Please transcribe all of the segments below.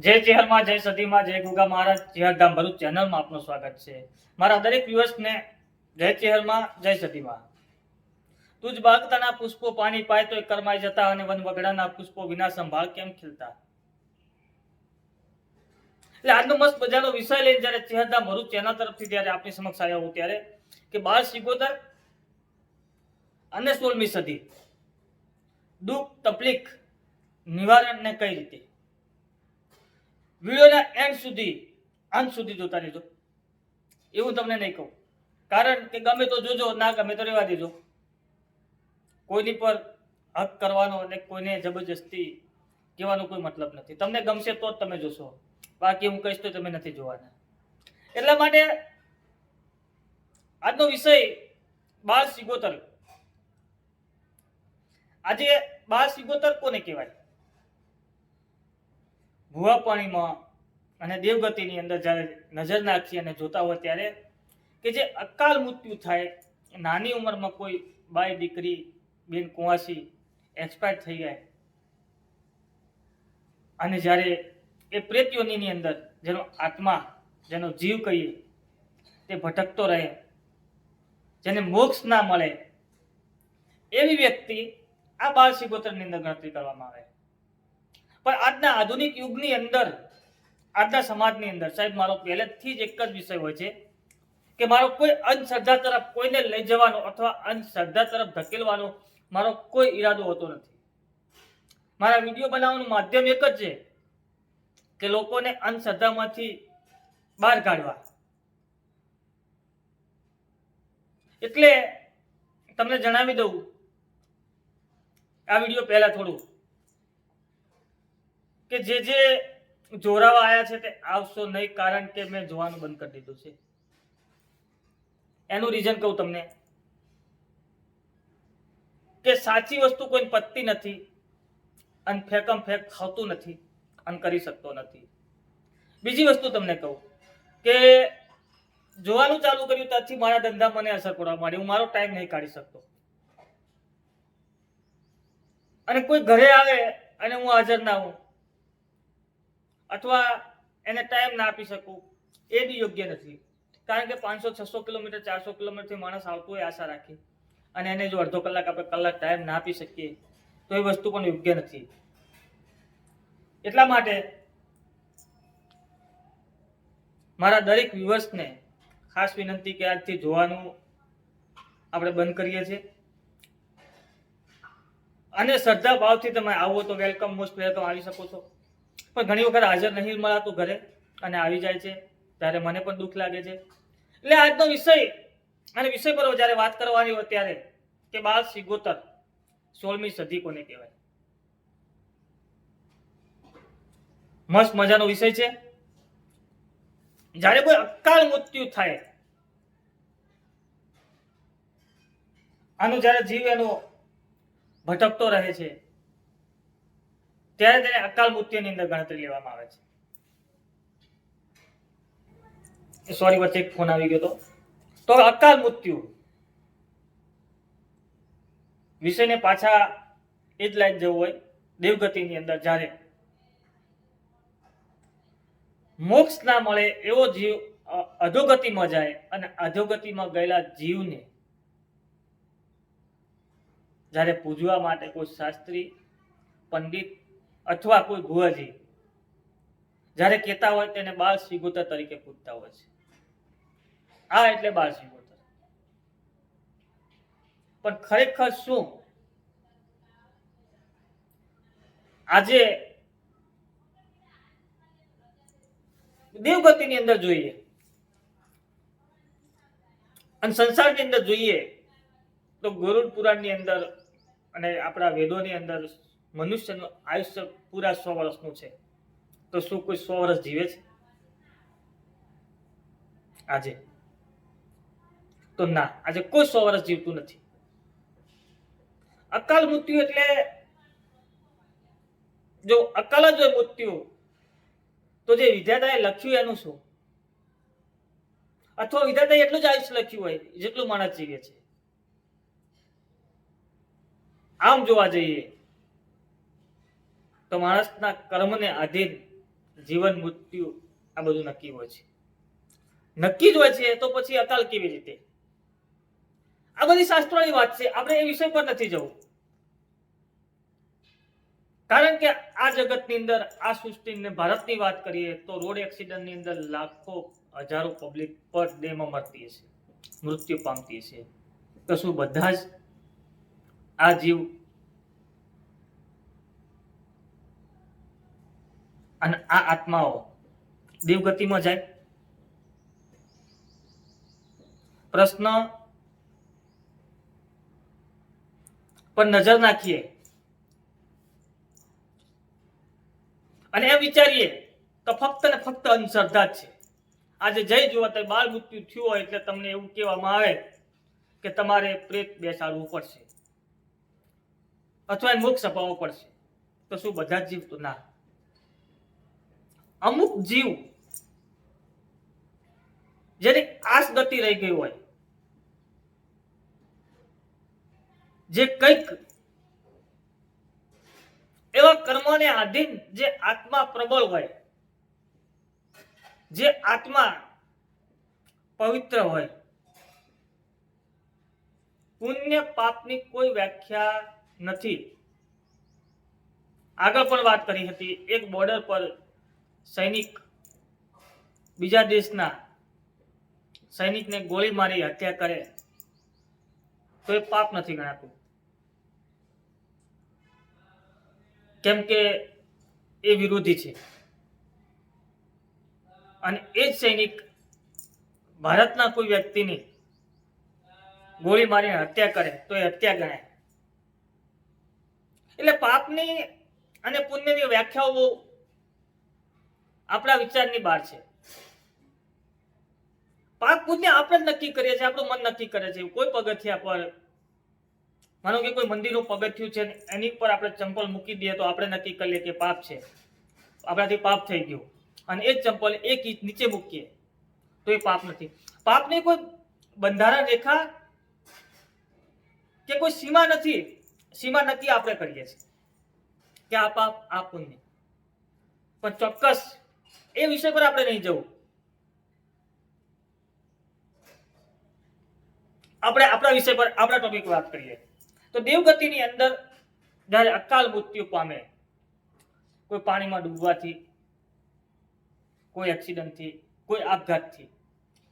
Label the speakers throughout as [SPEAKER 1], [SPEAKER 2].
[SPEAKER 1] જય ચેહરમાં જય સદીમાં જય ગુગા મહારાજ ચેહરધામ ભરૂચ ચેનલમાં આપનું સ્વાગત છે. મારા દરેક વ્યુઅર્સને જય ચેહરમાં જય સદીમાં તુજ બાગતાના પુષ્પો પાણી પાય તો કરમાઈ જતા અને વન વગડાના પુષ્પો વિના સંભાળ કેમ ખીલતા? એટલે આજનો મસ્ત મજાનો વિષય લઈને જ્યારે ચેહરધામ ભરૂચ ચેનલ તરફથી જ્યારે આપની સમક્ષ આવ્યો હું ત્યારે કે બાળ સિગોતર અને સોળમી સદી. દુઃખ, તકલીફ, નિવારણને કઈ રીતે? વિડીયોના એન્ડ સુધી, અંત સુધી જોતા રહેજો. એવું તમને નહીં કહું. કારણ કે ગમે તો જોજો, ના ગમે તો રહેવા દેજો. કોઈની પર હક કરવાનો અને કોઈને જબરજસ્તી કહેવાનો કોઈ મતલબ નથી. તમને ગમશે તો જ તમે જોશો. બાકી હું કહીશ તો તમે નથી જોવાના. એટલા માટે આજનો વિષય બાળ સિગોતર. આજે બાળ સિગોતર કોને કહેવાય? ભૂવા પાણીમાં અને દેવગતિની અંદર જ્યારે નજર નાખી અને જોતા હોય ત્યારે કે જે અકાલ મૃત્યુ થાય, નાની ઉંમરમાં કોઈ બાય દીકરી બેન કુંવાસી એક્સપાયર થઈ જાય. અને જ્યારે એ પ્રેત્યોનીની અંદર જેનો આત્મા, જેનો જીવ કહીએ, તે ભટકતો રહે, જેને મોક્ષ ના મળે, એવી વ્યક્તિ આ બાળ સિગોતરની અંદર ગણતરી કરવામાં આવે. પણ આજના આધુનિક યુગની અંદર, આજના સમાજની અંદર, સાહેબ, મારો પહેલેથી જ એક જ વિષય હોય છે કે મારો કોઈ અંધશ્રદ્ધા તરફ કોઈને લઈ જવાનો અથવા અંધશ્રદ્ધા તરફ ધકેલવાનો મારો કોઈ ઈરાદો હોતો નથી. મારા વીડિયો બનાવવાનું માધ્યમ એક જ છે કે લોકોને અંધશ્રદ્ધામાંથી બહાર કાઢવા. એટલે તમને જણાવી દઉં, આ વીડિયો પહેલા થોડું કે જે જે જોરાવા આવ્યા છે તે આવશો નહીં કારણ કે મેં જોવાનું બંધ કરી દીધું છે. એનું રીઝન કહું તમને. કે સાચી વસ્તુ કોઈ પત્તી નથી અને ફેકમ ફેક ખાવતું નથી અને કરી શકતો નથી. બીજી વસ્તુ તમને કહું કે જોવાનું ચાલુ કર્યું ત્યાંથી મારા ધંધા મને અસર પડવા માંડી. હું મારો ટાઈમ નહીં કાઢી શકતો. અને કોઈ ઘરે આવે અને હું હાજર ના હોઉં અથવા એને ટાઈમ ના આપી શકું, એ બી યોગ્ય નથી. કારણ કે પાંચસો, છસો કિલોમીટર, ચારસો કિલોમીટરથી માણસ આવતું હોય આશા રાખી. અને એને જો અડધો કલાક આપણે કલાક ટાઈમ ના આપી શકીએ, તો એ વસ્તુ પણ યોગ્ય નથી. એટલા માટે મારા દરેક વ્યુઅર્સને ખાસ વિનંતી કે આજથી જોવાનું આપણે બંધ કરીએ છીએ. અને શ્રદ્ધા ભાવથી તમે આવો તો વેલકમ મોસ્ટ વેલકમ આવી શકો છો. પણ ઘણી વખત હાજર નહીં મળાતું ઘરે અને આવી જાય છે, ત્યારે મને પણ દુઃખ લાગે છે. એટલે આજનો વિષય અને વિષય પર જ્યારે વાત કરવાની હોય ત્યારે કે બાળ સિગોતર, સોળમી સદી કોને કહેવાય? મસ્ત મજાનો વિષય છે. જ્યારે કોઈ અકાળ મૃત્યુ થાય, આનો જ્યારે જીવ એનો ભટકતો રહે છે ત્યારે તેને અકાલ મૃત્યુની અંદર ગણતરી લેવામાં આવે છે. સોરી વચ્ચે એક ફોન આવી ગયો તો. અકાલ મૃત્યુ વિષયને પાછા એ જ લાઈન જવું હોય, દેવગતિની અંદર જ્યારે મોક્ષ ના મળે એવો જીવ અધોગતિમાં જાય અને અધોગતિમાં ગયેલા જીવને જ્યારે પૂજવા માટે કોઈ શાસ્ત્રી, પંડિત અથવા કોઈ ભુવાજી જ્યારે કહેતા હોય તેને બાળ શ્રીગોતર તરીકે પૂછતા હોય છે. આ એટલે બાળ શ્રીગોતર પણ ખરેખર શું? આજે દેવગતિની અંદર જોઈએ. અને સંસારની અંદર જોઈએ તો ગરુડ પુરાણની અંદર અને આપણા વેદોની અંદર મનુષ્યનું આયુષ્ય પૂરા સો વર્ષનું છે. તો શું કોઈ સો વર્ષ જીવે છે? આજે. તો ના, આજે કોઈ સો વર્ષ જીવતું નથી. અકાલ મૃત્યુ એટલે જો અકાલ જ હોય મૃત્યુ, તો જે વિધાતાએ લખ્યું એનું શું? અથવા વિધાતાએ એટલું જ આયુષ્ય લખ્યું હોય, જેટલું માણસ જીવે છે. આમ જોવા જઈએ તો માણસના કર્મને આધીન જીવન, મૃત્યુ આ બધું નક્કી હોય છે. નક્કી જ હોય છે તો પછી અકાલ કેવી રીતે? આ બધી શાસ્ત્રોની વાત છે. આપણે એ વિષય પર નથી જવું. કારણ કે આ જગતની અંદર, આ સૃષ્ટિને ભારતની વાત કરીએ તો રોડ એક્સિડન્ટની અંદર લાખો, હજારો પબ્લિક પર ડેમાં મરતી હશે, મૃત્યુ પામતી હશે. તો શું બધા જ આ જીવ અને આ આત્માઓ દેવગતિમાં જાય. પ્રશ્ન પર નજર નાખીએ. અને એમ વિચારીએ તો ફક્ત ને ફક્ત અંધશ્રદ્ધા છે. આજે જઈ જુઓ તો બાળ મૃત્યુ થયું હોય એટલે તમને એવું કહેવામાં આવે કે તમારે પ્રેત બેસાડવું પડશે. અથવા મોક્ષ અપાવવો પડશે. તો શું બધા જ જીવ તો ના. અમુક જીવ જેની આસ ગતિ રહી ગઈ હોય, જે કંઈક એવા કર્મોને આધીન જે આત્મા પ્રબળ હોય, જે આત્મા પવિત્ર હોય, પુણ્ય પાપની કોઈ વ્યાખ્યા નથી. આગળ પણ વાત કરી હતી, એક બોર્ડર પર સૈનિક બીજા દેશના સૈનિકને ગોળી મારી હત્યા કરે, તો એ પાપ નથી ગણાતું. કેમ કે એ વિરોધી છે. અને એ જ સૈનિક ભારતના કોઈ વ્યક્તિની ગોળી મારીને હત્યા કરે, તો એ હત્યા ગણાય. એટલે પાપની અને પુણ્યની વ્યાખ્યાઓ બહુ આપણા વિચારની બહાર છે. પાપ પુણ્ય આપણે જ નક્કી કરીએ છીએ, આપણું મન નક્કી કરે છે. કોઈ પગથિયા પર, માનો કે કોઈ મંદિરનું પગથિયું છે એની પર આપણે ચંપલ મૂકી દઈએ તો આપણે નક્કી કરી કે પાપ છે. આપણાથી પાપ થઈ ગયું. અને એ ચંપલ એક ઇંચ નીચે મૂકીએ, તો એ પાપ નથી. પાપની કોઈ બંધારણ રેખા કે કોઈ સીમા નથી, સીમા નક્કી આપણે કરીએ છીએ. કે આ પાપ, આ પુણ્ય. પણ ચોક્કસ એ વિષય પર આપણે નહીં જવું. આપણે આપણા વિષય પર, આપણા ટોપિક વાત કરીએ. તો દેવગતિની અંદર જ્યારે અકાલ મૃત્યુ પામે, કોઈ પાણીમાં ડૂબવાથી, કોઈ એક્સિડન્ટથી, કોઈ આપઘાતથી,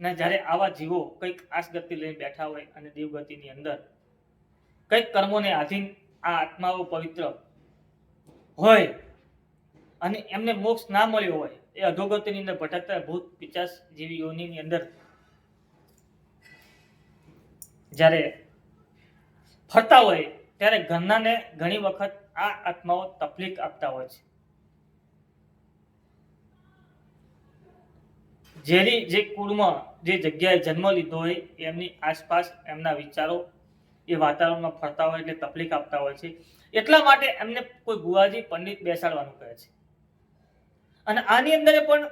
[SPEAKER 1] ને જ્યારે આવા જીવો કંઈક આસગતિ લઈને બેઠા હોય અને દેવગતિની અંદર કંઈક કર્મોને આધીન આ આત્માઓ પવિત્ર હોય અને એમને મોક્ષ ના મળ્યો હોય એ અધોગતિની અંદર ભટકતા ભૂત, પિચાસ જેવી યોનિની અંદર. જ્યારે ફરતા હોય, ત્યારે ઘરનાને ઘણી વખત આ આત્માઓ તકલીફ આપતા હોય છે. જેની જે કુળમાં જે જગ્યાએ જન્મ લીધો હોય, એમની આસપાસ એમના વિચારો એ વાતાવરણમાં ફરતા હોય એટલે તકલીફ આપતા હોય છે. એટલા માટે એમને કોઈ ગુવાજી, પંડિત બેસાડવાનું કહે છે. અને આની અંદર પણ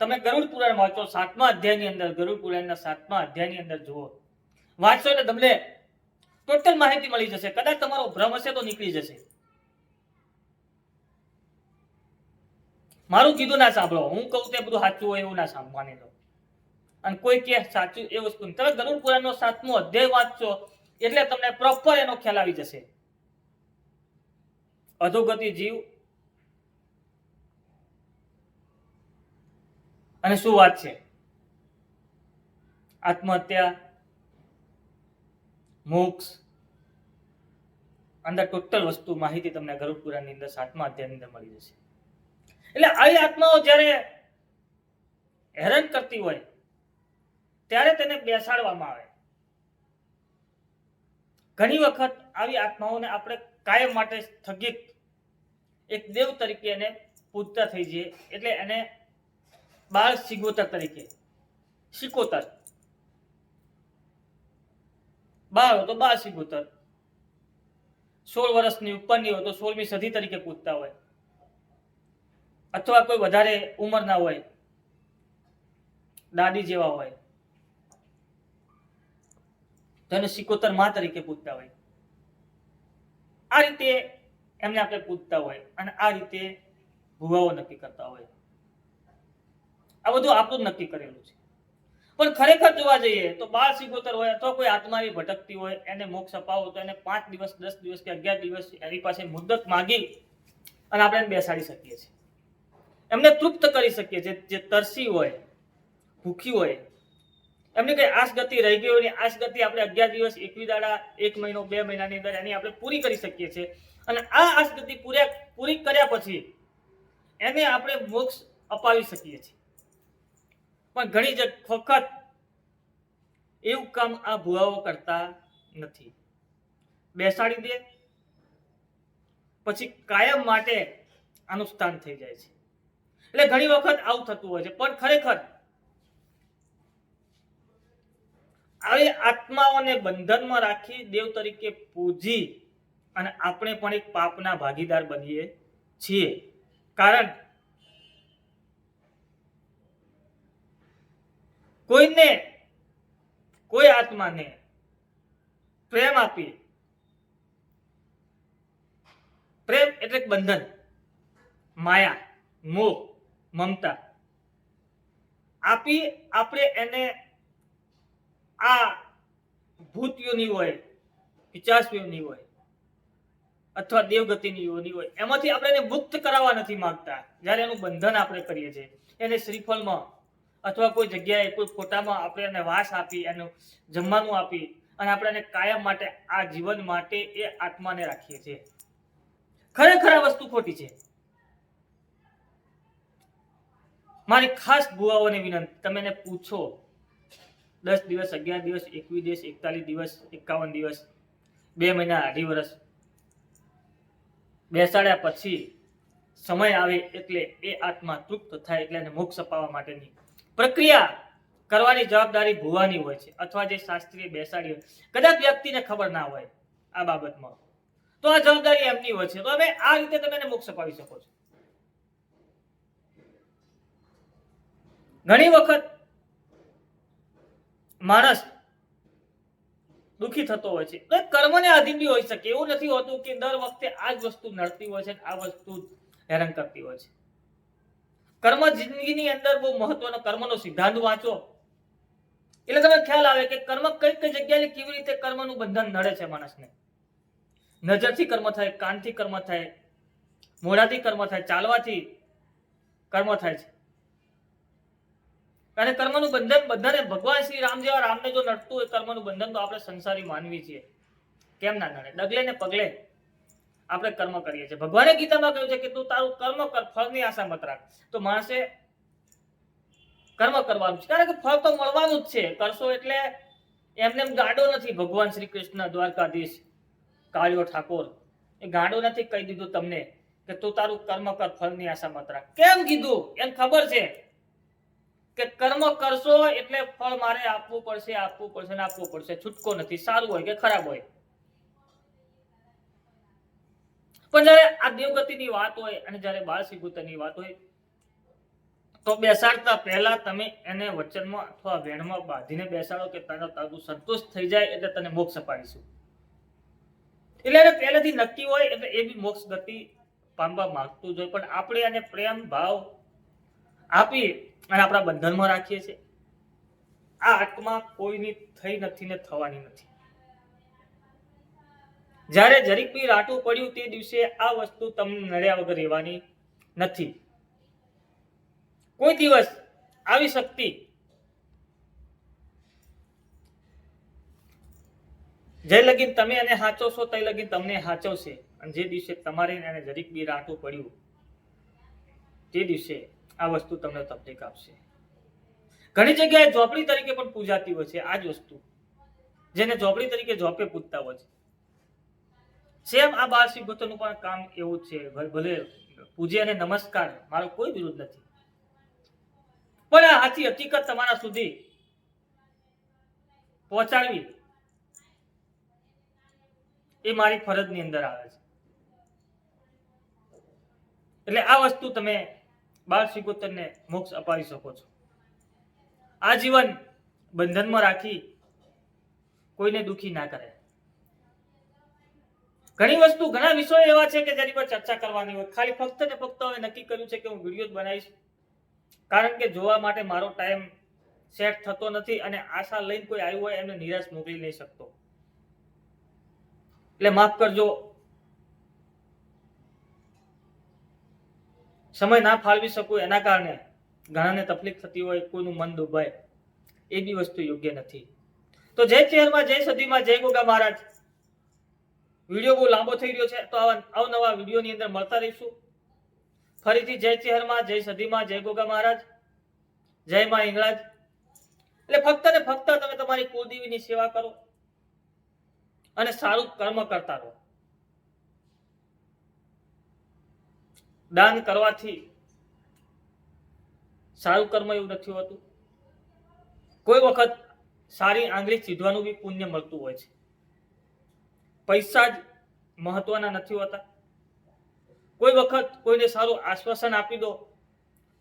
[SPEAKER 1] તમે ગરુડ પુરાણ વાંચો, સાતમા અધ્યાયની અંદર ગરુડ પુરાણના સાતમા અધ્યાયની અંદર જુઓ. વાંચો એટલે તમને ટોટલ માહિતી મળી જશે. કદાચ તમારો ભ્રમ હશે તો નીકળી જશે. મારું કીધું ના સાંભળો. હું કહું તે બધું સાચું હોય એવું ના સાંભળવાની લો. અને કોઈ કે સાચું એ વસ્તુ. તમે ગરુડ પુરાણનો સાતમો અધ્યાય વાંચશો એટલે તમને પ્રોપર એનો ખ્યાલ આવી જશે. અધોગતિ જીવ અને શું વાત છે? આત્મહત્યા, મોક્ષ અંદર ટોટલ વસ્તુ માહિતી તમને ગરુડપુરાની અંદર સાતમા અધ્યાયની અંદર મળી જશે. એટલે આવી આત્માઓ જ્યારે હેરાન કરતી હોય, ત્યારે તેને બેસાડવામાં આવે. ઘણી વખત આવી આત્માઓને આપણે કાયમ માટે સ્થગિત, એક દેવ તરીકે એને પૂજતા થઈ જઈએ, એટલે એને બાળ સિગોતર તરીકે. સિકોતર બાળ તો બાળ સિગોતર સોળ વર્ષની ઉપરની હોય તો સોળમી સદી તરીકે પૂછતા હોય. અથવા કોઈ વધારે ઉંમરના હોય. દાદી જેવા હોય. તો એને સિકોતરમાં તરીકે પૂજતા હોય. આ રીતે એમને આપણે પૂજતા હોય અને આ રીતે ભુવાઓ નક્કી કરતા હોય. આ બધું આપણું જ નક્કી કરેલું છે. પણ ખરેખર જોવા જઈએ તો બાળ સિગોતર હોય અથવા કોઈ આત્માની ભટકતી હોય, એને મોક્ષ અપાવો તો એને પાંચ દિવસ, દસ દિવસ કે અગિયાર દિવસ એની પાસે મુદ્દત માગી અને આપણે એને બેસાડી શકીએ છીએ. એમને તૃપ્ત કરી શકીએ છીએ. જે તરસી હોય, ભૂખી હોય, એમની કઈ આશ ગતિ રહી ગઈ હોય આસ ગતિ આપણે અગિયાર દિવસ એકવી દાડા, એક મહિનો, બે મહિનાની અંદર એની આપણે પૂરી કરી શકીએ છીએ. અને આ આશ ગતિ પૂર્યા, પૂરી કર્યા પછી એને આપણે મોક્ષ અપાવી શકીએ છીએ. પણ ઘણી જ વખત એવું કામ આ ભુવાઓ કરતા નથી. બેસાડી દે, પછી કાયમ માટે આનું સ્થાન થઈ જાય છે. એટલે ઘણી વખત આવું થતું હોય છે, પણ ખરેખર આવી આત્માઓને બંધનમાં રાખી દેવ તરીકે પૂજી અને આપણે પણ એક પાપના ભાગીદાર બનીએ છીએ. કારણ કોઈને? કોઈ આત્માને? પ્રેમ આપી. પ્રેમ એટલે બંધન. માયા, મોહ, મમતા. આપી આપણે એને આ ભૂત યોની હોય પિચાસ યોની હોય, અથવા દેવગતિની યોની હોય, એમાંથી આપણે એને મુક્ત કરાવવા નથી માંગતા. જ્યારે એનું બંધન આપણે કરીએ છીએ. એને શ્રીફળમાં અથવા કોઈ જગ્યાએ કોઈ ફોટામાં આપણે એને વાસ આપી, એનું જમવાનું આપી અને આપણે એને કાયમ માટે આ જીવન માટે એ આત્માને રાખીએ છીએ. ખરેખર આ વસ્તુ ખોટી છે. મારી ખાસ ભુવાઓને વિનંતી, તમે એને પૂછો. દસ દિવસ, અગિયાર દિવસ, એકવીસ દિવસ, એકતાલીસ દિવસ, એકાવન દિવસ, બે મહિના, અઢી વર્ષ. બેસાડ્યા પછી સમય આવે એટલે એ આત્મા તૃપ્ત થાય એટલે એને મોક્ષ અપાવવા માટેની પ્રક્રિયા કરવાની જવાબદારી ભૂવાની હોય છે અથવા જે શાસ્ત્રીએ બેસાડી હોય. કદાચ વ્યક્તિને ખબર ના હોય આ બાબતમાં. તો આ જવાબદારી એમની હોય છે. તો હવે આ રીતે તમે એને મોક્ષ અપાવી શકો છો. ઘણી વખત માણસ દુઃખી થતો હોય છે. કર્મને આધીન બી હોઈ શકે. એવું નથી હોતું કે દર વખતે આ જ વસ્તુ નડતી હોય છે આ વસ્તુ હેરાન કરતી હોય છે. કર્મ જિંદગીની અંદર બહુ મહત્વનો કર્મનો સિદ્ધાંત વાંચો. એટલે તમને ખ્યાલ આવે કે કર્મ કઈ કઈ જગ્યાએ કેવી રીતે કર્મનું બંધન નડે છે માણસને? નજરથી કર્મ થાય, કાનથી કર્મ થાય, મોઢાથી કર્મ થાય, ચાલવાથી કર્મ થાય છે. અને કર્મનું બંધન બધાને ભગવાન શ્રી રામ જેવા રામને જો નડતું હોય કર્મનું બંધન તો આપણે સંસારી માનવી છીએ. કેમ ના નડે? ડગલે ને પગલે. આપણે કર્મ કરીએ છીએ. ભગવાને ગીતામાં કહ્યું છે કે તું તારું કર્મ કર, ફળની આશા મત રાખ. તો માણસે કર્મ કરવાનું છે. કારણ કે ફળ તો મળવાનું જ છે. કરશો એટલે એમને એમ ગાડો નથી. ભગવાન શ્રી કૃષ્ણ, દ્વારકાધીશ કાળિયો ઠાકોર, એ ગાડો નથી કહી દીધું તમને કે તું તારું કર્મ કર, ફળની આશા મત રાખ. કેમ કીધું? એમ ખબર છે કે કર્મ કરશો એટલે ફળ મારે આપવું પડશે આપવું પડશે ને આપવું પડશે. છૂટકો નથી. સારું હોય કે ખરાબ હોય. પણ જ્યારે આ દેવગતિની વાત હોય અને જ્યારે બાળ શ્રીભૂતની વાત હોય, તો બેસાડતા પહેલા તમે એને વચનમાં અથવા વેણમાં બાંધીને બેસાડો કે તારો તારું સંતોષ થઈ જાય એટલે તને મોક્ષ અપાડીશું. એટલે એને પહેલેથી નક્કી હોય એટલે એ બી મોક્ષ ગતિ પામવા માંગતું જ હોય. પણ આપણે એને પ્રેમ, ભાવ આપી અને આપણા બંધનમાં રાખીએ છીએ. આ આત્મા કોઈની થઈ નથી ને થવાની નથી. જ્યારે જરીક રાટું પડ્યું તે દિવસે આ વસ્તુ તમને નડ્યા વગર રહેવાની નથી. કોઈ દિવસ આવી શક્તિ જે લગીન તમે એને હાચવશો તે લગીન તમને હાચવશે. અને જે દિવસે તમારે એને જરીક બી રાટું પડ્યું તે દિવસે આ વસ્તુ તમને તકલીફ આપશે ઘણી જગ્યાએ ઝોપડી તરીકે પણ પૂજાતી હોય છે આ જ વસ્તુ. જેને ઝોપડી તરીકે ઝોપે પૂજતા હોય છે. સેમ આ બાર સિંગોતરનું પણ કામ એવું છે. ભલે- પૂજે અને નમસ્કાર, મારો કોઈ વિરોધ નથી. પણ આ સાચી હકીકત તમારા સુધી પહોંચાડવી એ મારી ફરજની અંદર આવે છે. એટલે આ વસ્તુ તમે બાળ સિગોતરને મોક્ષ અપાવી શકો છો. આ જીવન બંધનમાં રાખી કોઈને દુખી ના કરે. ઘણી વસ્તુ, ઘણા વિષયો એવા છે કે જેની પર ચર્ચા કરવાની હોય. ખાલી ફક્ત ને ફક્ત હવે નક્કી કર્યું છે કે હું વીડિયો બનાવીશ. કારણ કે જોવા માટે મારો ટાઈમ સેટ થતો નથી અને આશા લઈને કોઈ આવ્યું હોય, એમને નિરાશ મોકલી નહીં શકતો. એટલે માફ કરજો. સમય ના ફાળવી શકું એના કારણે ઘણાને તકલીફ થતી હોય, કોઈનું મન દુભાય. એ બી વસ્તુ યોગ્ય નથી. તો જય શહેરમાં જય સદીમાં જય ગોગા મહારાજ. વીડિયો બહુ લાંબો થઈ રહ્યો છે, તો અવનવા વિડીયોની અંદર મળતા રહીશું. ફરીથી જય ચેહરમાં, જય સદીમાં જય ગોગા મહારાજ, જય માં ઇંગળાજ એટલે ફક્ત ને ફક્ત તમે તમારી કુળદેવીની સેવા કરો અને સારું કર્મ કરતા રહો. દાન કરવાથી સારું કર્મ એવું નથી હોતું. કોઈ વખત સારી આંગળી ચીધવાનું બી પુણ્ય મળતું હોય છે. પૈસા જ મહત્વના નથી હોતા. કોઈ વખત કોઈને સારું આશ્વાસન આપી દો,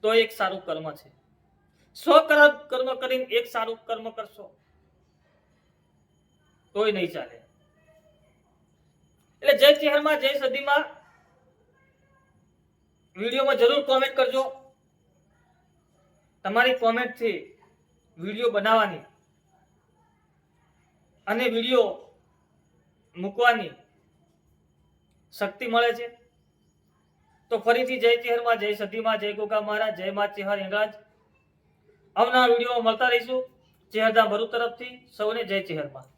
[SPEAKER 1] તો એક સારું કર્મ છે. સો કર્મ કરીને એક સારું કર્મ કરશો, તોય નહીં ચાલે. એટલે જય ચહેરમાં, જય સદીમાં વિડીયોમાં જરૂર કોમેન્ટ કરજો. તમારી કોમેન્ટથી વીડિયો બનાવવાની અને વીડિયો મૂકવાની શક્તિ મળે છે? તો ફરીથી જય ચેહરમાં, જય સધીમાં, જય ગોગા મહારાજ, જય મા ચેહર હિંગળાજ. આવનાર વીડિયો મળતા રહીશું. ચેહરધામ ભરૂચ તરફથી. સૌને જય ચેહરમાં.